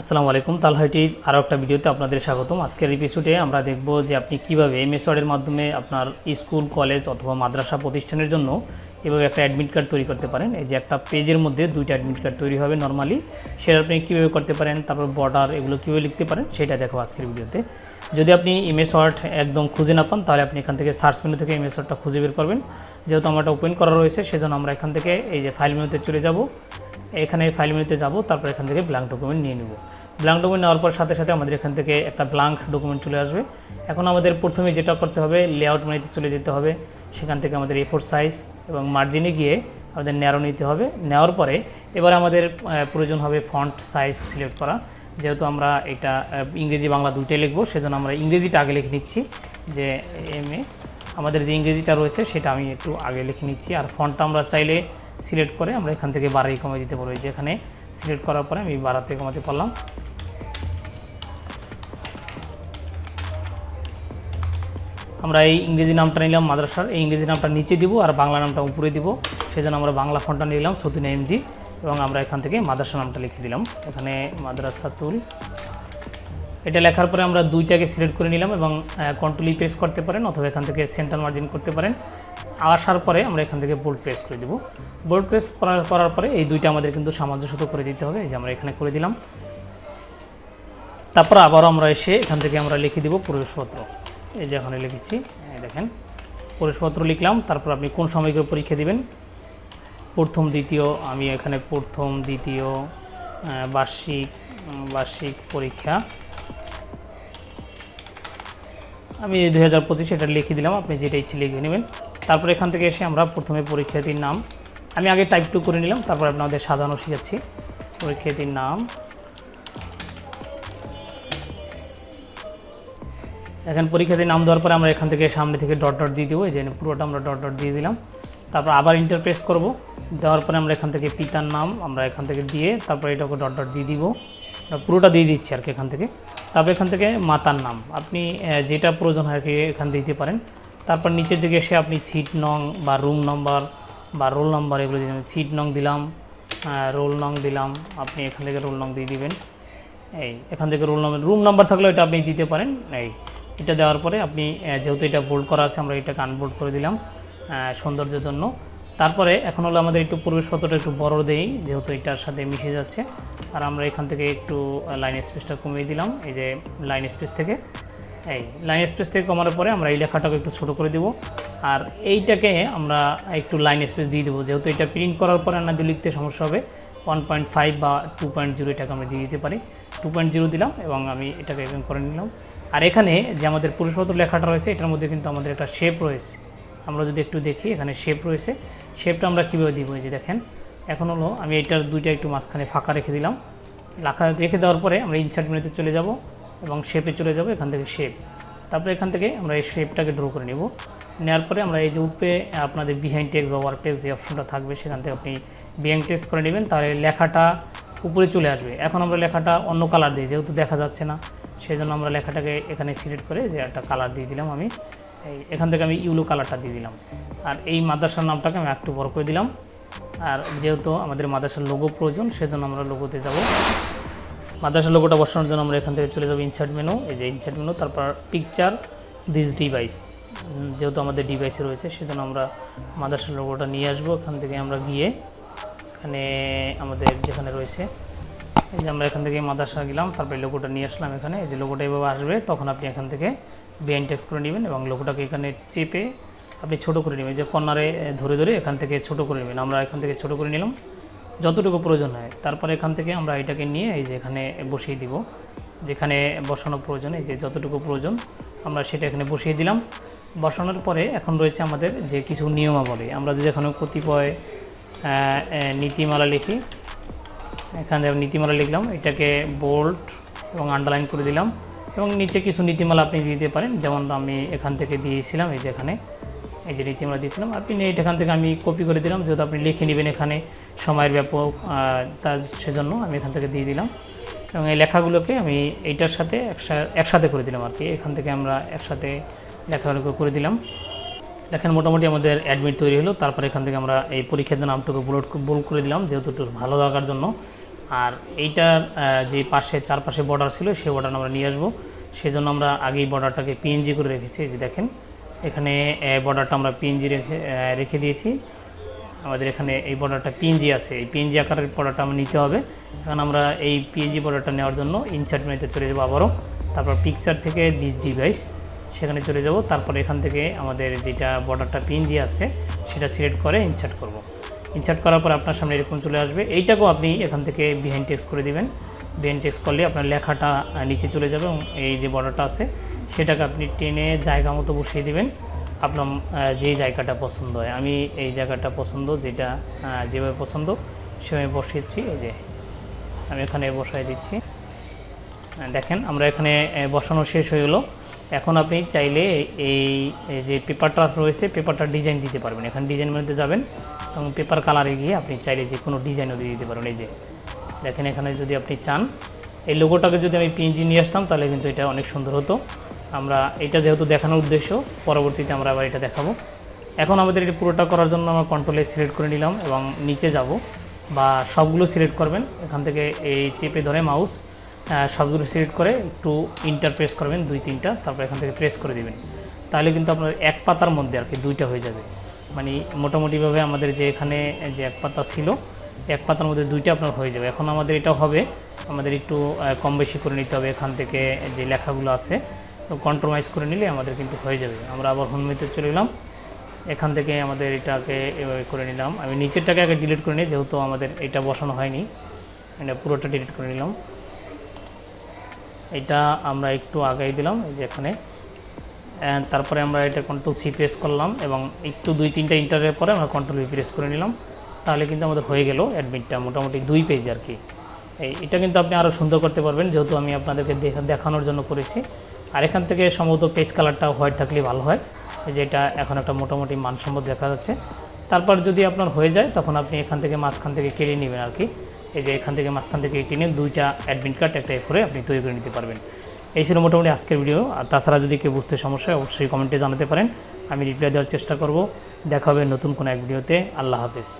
আসসালামু আলাইকুম তালহাটির আরও একটা ভিডিওতে আপনাদের স্বাগতম। আজকের এপিসোডে আমরা দেখব যে আপনি কীভাবে এমএস ওয়ার্ডের মাধ্যমে আপনার স্কুল, কলেজ অথবা মাদ্রাসা প্রতিষ্ঠানের জন্য এভাবে একটা অ্যাডমিট কার্ড তৈরি করতে পারেন। এই যে একটা পেজের মধ্যে দুইটা অ্যাডমিট কার্ড তৈরি হবে নর্মালি সেটা আপনি কীভাবে করতে পারেন, তারপর বর্ডার এগুলো কীভাবে লিখতে পারেন, সেটা দেখো আজকের ভিডিওতে। যদি আপনি এমএস ওয়ার্ড একদম খুঁজে না পান, তাহলে আপনি এখান থেকে সার্চ মেনু থেকে এমএস ওয়ার্ডটা খুঁজে বের করবেন। যেহেতু আমার এটা ওপেন করা রয়েছে, সেজন্য আমরা এখান থেকে এই যে ফাইল মেনুতে চলে যাব। এখানে ফাইল মেনুতে যাব, তারপর এখান থেকে ব্ল্যাঙ্ক ডকুমেন্ট নিয়ে নেব। ব্ল্যাঙ্ক ডকুমেন্ট নেওয়ার পর সাথে সাথে আমাদের এখান থেকে একটা ব্ল্যাঙ্ক ডকুমেন্ট চলে আসবে। এখন আমাদের প্রথমে যেটা করতে হবে লেআউট মেনুতে চলে যেতে হবে। সেখান থেকে আমাদের এ ফোর সাইজ এবং মার্জিনে গিয়ে আমাদের ন্যারো নিতে হবে। নেওয়ার পরে এবার আমাদের প্রয়োজন হবে ফন্ট সাইজ সিলেক্ট করা। যেহেতু আমরা এটা ইংরেজি বাংলা দুইটাই লিখব, সেজন্য আমরা ইংরেজিটা আগে লিখে নিচ্ছি। যে এম এ আমাদের যে ইংরেজিটা রয়েছে, সেটা আমি একটু আগে লিখে নিচ্ছি। আর ফন্টটা আমরা চাইলে সিলেক্ট করে আমরা এখান থেকে বাড়াই কমে দিতে পারব। এই যে এখানে সিলেক্ট করার পরে আমি বাড়াতে কমাতে পারলাম আমরা এই ইংরেজি নামটা নিলাম মাদ্রাসার। এই ইংরেজি নামটা নিচে দিব আর বাংলা নামটা উপরে দিব। সেজন্য আমরা বাংলা ফন্টটা নিলাম সতিনা এমজি এবং আমরা এখান থেকে মাদ্রাসা নামটা লিখে দিলাম। এখানে মাদ্রাসা মাদ্রাসাতুল। এটা লেখার পরে আমরা দুইটাকে সিলেক্ট করে নিলাম এবং কন্ট্রোলি প্রেস করতে পারেন অথবা এখান থেকে সেন্টার মার্জিন করতে পারেন। আসার পরে আমরা এখান থেকে বোল্ড প্রেস করে দেবো। বোল্ড প্রেস করার করার পরে এই দুইটা আমাদের কিন্তু সামঞ্জস্য করে দিতে হবে, এই যে আমরা এখানে করে দিলাম। তারপর আবারও আমরা এসে এখান থেকে আমরা লিখে দিব প্রবেশপত্র। এই যে এখানে লিখেছি দেখেন, প্রবেশপত্র লিখলাম, তারপর আপনি কোন সময়কে পরীক্ষা দিবেন? প্রথম, দ্বিতীয়, আমি এখানে প্রথম, দ্বিতীয় বার্ষিক বার্ষিক পরীক্ষা। আমি দুই হাজার পঁচিশে এটা লিখে দিলাম, আপনি যেটা ইচ্ছে লিখে নেবেন। তারপর এখান থেকে এসে আমরা প্রথমে পরীক্ষার্থীর নাম। আমি আগে টাইপ টু করে নিলাম, তারপর আপনাদের সাজানো শিখাচ্ছি। পরীক্ষার্থীর নাম। এখন পরীক্ষার্থীর নাম দেওয়ার পরে আমরা এখান থেকে সামনে থেকে ডট ডট দিয়ে দেবো, এই যে পুরোটা আমরা ডট ডট দিয়ে দিলাম। তারপর আবার ইন্টারপ্রেস করব। দেওয়ার পরে আমরা এখান থেকে পিতার নাম আমরা এখান থেকে দিয়ে, তারপর এটাকে ডট ডট দিয়ে দিব। পুরোটা দিয়ে দিচ্ছি আর কি এখান থেকে। তারপর এখান থেকে মাতার নাম। আপনি যেটা প্রয়োজন হয় আর কি এখান দিতে পারেন। তারপর নিচের দিকে এসে আপনি সিট নং বা রুম নম্বর বা রোল নম্বর এগুলো দিলাম সিট নং দিলাম রোল নং দিলাম, আপনি এখান থেকে রোল নং দিয়ে দিবেন। এই, এখান থেকে রোল নম্বর রুম নাম্বার থাকলে এটা আপনি দিতে পারেন। এই, এটা দেওয়ার পরে আপনি যেহেতু এটা বোল্ড করা আছে, আমরা এটাকে আনবোল্ড করে দিলাম সৌন্দর্যের জন্য। তারপরে এখন হলো আমাদের একটু প্রবেশপত্রটা একটু বড় দেই, যেহেতু এটার সাথে মিশে যাচ্ছে। আর আমরা এখান থেকে একটু লাইন স্পেসটা কমিয়ে দিলাম। এই যে লাইন স্পেস থেকে। এই লাইন স্পেস থেকে কমানোর পরে আমরা এই লেখাটাকে একটু ছোট করে দেবো। আর এইটাকে আমরা একটু লাইন স্পেস দিয়ে দেবো। যেহেতু এটা প্রিন্ট করার পরে আমাদের লিখতে সমস্যা হবে। ওয়ান পয়েন্ট ফাইভ বা টু পয়েন্ট জিরো এটাকে আমরা দিয়ে দিতে পারি। টু পয়েন্ট জিরো দিলাম এবং আমি এটাকে করে নিলাম। আর এখানে যে আমাদের পুরুষপত্র লেখাটা রয়েছে, এটার মধ্যে কিন্তু আমাদের একটা শেপ রয়েছে। আমরা যদি একটু দেখি, এখানে শেপ রয়েছে। শেপটা আমরা কীভাবে দিব যে দেখেন। এখন হলো আমি এটার দুইটা একটু মাঝখানে ফাঁকা রেখে দিলাম। লেখা রেখে দেওয়ার পরে আমরা ইনসার্ট মেনুতে চলে যাব। এবং শেপে চলে যাব, এখান থেকে শেপ তারপরে এখান থেকে আমরা এই শেপটাকে ড্র করে নেব। নেওয়ার পরে আমরা এই যে উপরে আপনাদের বিহাইন্ড টেক্স বা ওয়ার্ক টেক্স যে অপশনটা থাকবে, সেখান থেকে আপনি বিহাইন্ড টেক্স করে নেবেন। তাহলে লেখাটা উপরে চলে আসবে। এখন আমরা লেখাটা অন্য কালার দিই যেহেতু দেখা যাচ্ছে না সেই জন্য আমরা লেখাটাকে এখানে সিলেক্ট করে যে একটা কালার দিয়ে দিলাম আমি। এই এখান থেকে আমি ইউলো কালারটা দিয়ে দিলাম। আর এই মাদ্রাসার নামটাকে আমি একটু বড় করে দিলাম। আর যেহেতু আমাদের মাদ্রাসার লোগো প্রয়োজন, সেজন্য আমরা লোগোতে যাব। মাদ্রাসার লোগোটা বসানোর জন্য আমরা এখান থেকে চলে যাব ইনসার্ট মেনু এই যে ইনসার্ট মেনু তারপর পিকচার দিস ডিভাইস যেহেতু আমাদের ডিভাইসে রয়েছে, সেজন্য আমরা মাদ্রাসার লোগোটা নিয়ে আসব। এখান থেকে আমরা গিয়ে এখানে আমাদের যেখানে রয়েছে, এই যে আমরা এখান থেকে মাদ্রাসা গেলাম, তারপরে লোগোটা নিয়ে আসলাম এখানে। এই যে লোগোটা এভাবে আসবে, তখন আপনি এখান থেকে বিআইন টেক্স করে নেবেন এবং লোগোটাকে এখানে চেপে আপনি ছোট করে নেবেন। যে কর্নারে ধরে ধরে এখান থেকে ছোট করে নেবেন। আমরা এখান থেকে ছোট করে নিলাম। যতটুকু প্রয়োজন হয়। তারপরে এখান থেকে আমরা এটাকে নিয়ে এই যে এখানে বসিয়ে দিব। যেখানে বসানো প্রয়োজন, এই যে যতটুকু প্রয়োজন, আমরা সেটা এখানে বসিয়ে দিলাম। বসানোর পরে এখন রয়েছে আমাদের যে কিছু নিয়মাবলী। আমরা যদি এখানে কতিপয় নীতিমালা লিখি, এখানে নীতিমালা লিখলাম, এটাকে বোল্ড এবং আন্ডারলাইন করে দিলাম এবং নিচে কিছু নীতিমালা আপনি দিতে পারেন। যেমন আমি এখান থেকে দিয়েছিলাম, এই যে এখানে। এই যে নীতিমালা দিয়েছিলাম, আপনি এখান থেকে আমি কপি করে দিলাম, যেহেতু আপনি লিখে নেবেন এখানে সময়ের ব্যাপক তার সেজন্য আমি এখান থেকে দিয়ে দিলাম। এবং এই লেখাগুলোকে আমি এইটার সাথে একসা- একসাথে করে দিলাম আর কি। এখান থেকে আমরা একসাথে লেখাগুলো করে দিলাম। দেখেন মোটামুটি আমাদের অ্যাডমিট তৈরি হলো, তারপর এখান থেকে আমরা এই পরীক্ষার নামটুকু বুলেট বোল্ড করে দিলাম, যেহেতু একটু ভালো লাগার জন্য। আর এইটার যে পাশে, চারপাশে বর্ডার ছিল, সেই বর্ডার আমরা নিয়ে আসব। সেজন্য আমরা আগেই বর্ডারটাকে পিএনজি করে রেখেছি যে দেখেন। এখানে বর্ডারটা আমরা পিএনজি রেখে রেখে দিয়েছি। আমাদের এখানে এই বর্ডারটা পিএনজি আছে। এই পিএনজি আকারের বর্ডারটা আমরা নিতে হবে। এখন আমরা এই পিএনজি বর্ডারটা নেওয়ার জন্য ইনসার্ট মেনুতে চলে যাব আবারও। তারপর পিকচার থেকে দিস ডিভাইস সেখানে চলে যাব। তারপর এখান থেকে আমাদের যেটা বর্ডারটা পিএনজি আছে, সেটা সিলেক্ট করে ইনসার্ট করব। ইনসার্ট করার পর আপনার সামনে এরকম চলে আসবে। এইটাকেও আপনি এখান থেকে বিহাইন্ড টেক্স করে দিবেন। বিহাইন্ড টেক্সট করলে আপনার লেখাটা নিচে চলে যাবে এবং এই যে বর্ডারটা আছে, সেটাকে আপনি টেনে জায়গা মতো বসিয়ে দিবেন। আপনার যে জায়গাটা পছন্দ হয়। আমি এই জায়গাটা পছন্দ, যেটা যেভাবে পছন্দ, সেভাবে বসিয়েছি। এই যে, আমি এখানে বসাই দিচ্ছি। দেখেন, আমরা এখানে বসানো শেষ হয়ে গেলো। এখন আপনি চাইলে এই যে পেপারটা রয়েছে, পেপারটা ডিজাইন দিতে পারবেন। এখানে ডিজাইন মেনুতে যাবেন এবং পেপার কালারে গিয়ে আপনি চাইলে যে কোনো ডিজাইনও দিয়ে দিতে পারবেন। এই যে দেখেন এখানে যদি আপনি চান, এই লোগোটাকে যদি আমি পিএনজি নিয়ে আসতাম, তাহলে কিন্তু এটা অনেক সুন্দর হতো। আমরা এটা যেহেতু দেখানোর উদ্দেশ্য, পরবর্তীতে আমরা আবার এটা দেখাবো। এখন আমাদের এটা পুরোটা করার জন্য আমরা কন্ট্রোলে সিলেক্ট করে নিলাম এবং নিচে যাব বা সবগুলো সিলেক্ট করবেন। এখান থেকে এই চেপে ধরে মাউস সবগুলো সিলেক্ট করে একটু ইন্টার প্রেস করবেন, দুই, তিনটা, তারপর এখান থেকে প্রেস করে দিবেন। তাহলে কিন্তু আপনার এক পাতার মধ্যে আর কি দুইটা হয়ে যাবে। মানে মোটামুটিভাবে আমাদের যে এখানে যে এক পাতা ছিল এক পাতার মধ্যে দুইটা আপনার হয়ে যাবে। এখন আমাদের এটা হবে, আমাদের একটু কম বেশি করে নিতে হবে এখান থেকে যে লেখাগুলো আছে। কন্ট্রোমাইজ করে নিলে আমাদের কিন্তু হয়ে যাবে। আমরা আবার হোমমিতে চলে গেলাম এখান থেকে আমাদের এটাকে এভাবে করে নিলাম। আমি নিচেরটাকে আগে ডিলিট করে নিই, যেহেতু আমাদের এটা বসানো হয়নি। এটা পুরোটা ডিলিট করে নিলাম। এটা আমরা একটু আগাই দিলাম, এই যে এখানে। তারপরে আমরা এটা কন্ট্রোল সি প্রেস করলাম এবং একটু দুই তিনটা ইন্টারের পরে আমরা কন্ট্রোল ভি প্রেস করে নিলাম। তাহলে কিন্তু আমাদের হয়ে গেল অ্যাডমিটটা মোটামুটি দুই পেজ আর কি। এটা কিন্তু আপনি আরও সুন্দর করতে পারবেন, যেহেতু আমি আপনাদেরকে দেখানোর জন্য করেছি। আর এখান থেকে সম্ভবত পেজ কালারটা হোয়াইট থাকলে ভালো হয়, এই যে এটা এখন একটা মোটামুটি মানসম্মত দেখা যাচ্ছে। তারপর যদি আপনার হয়ে যায়, তখন আপনি এখান থেকে মাঝখান থেকে কেটে নেবেন আর কি। এই যে এখান থেকে মাঝখান থেকে টেনে দুইটা অ্যাডমিট কার্ড একটা এফোরে আপনি তৈরি করে নিতে পারবেন। এই ছিল মোটামুটি আজকের ভিডিও আর তাছাড়া যদি কেউ বুঝতে সমস্যা অবশ্যই কমেন্টে জানাতে পারেন। আমি রিপ্লাই দেওয়ার চেষ্টা করব। দেখা হবে নতুন কোনো এক ভিডিওতে আল্লাহ হাফেজ।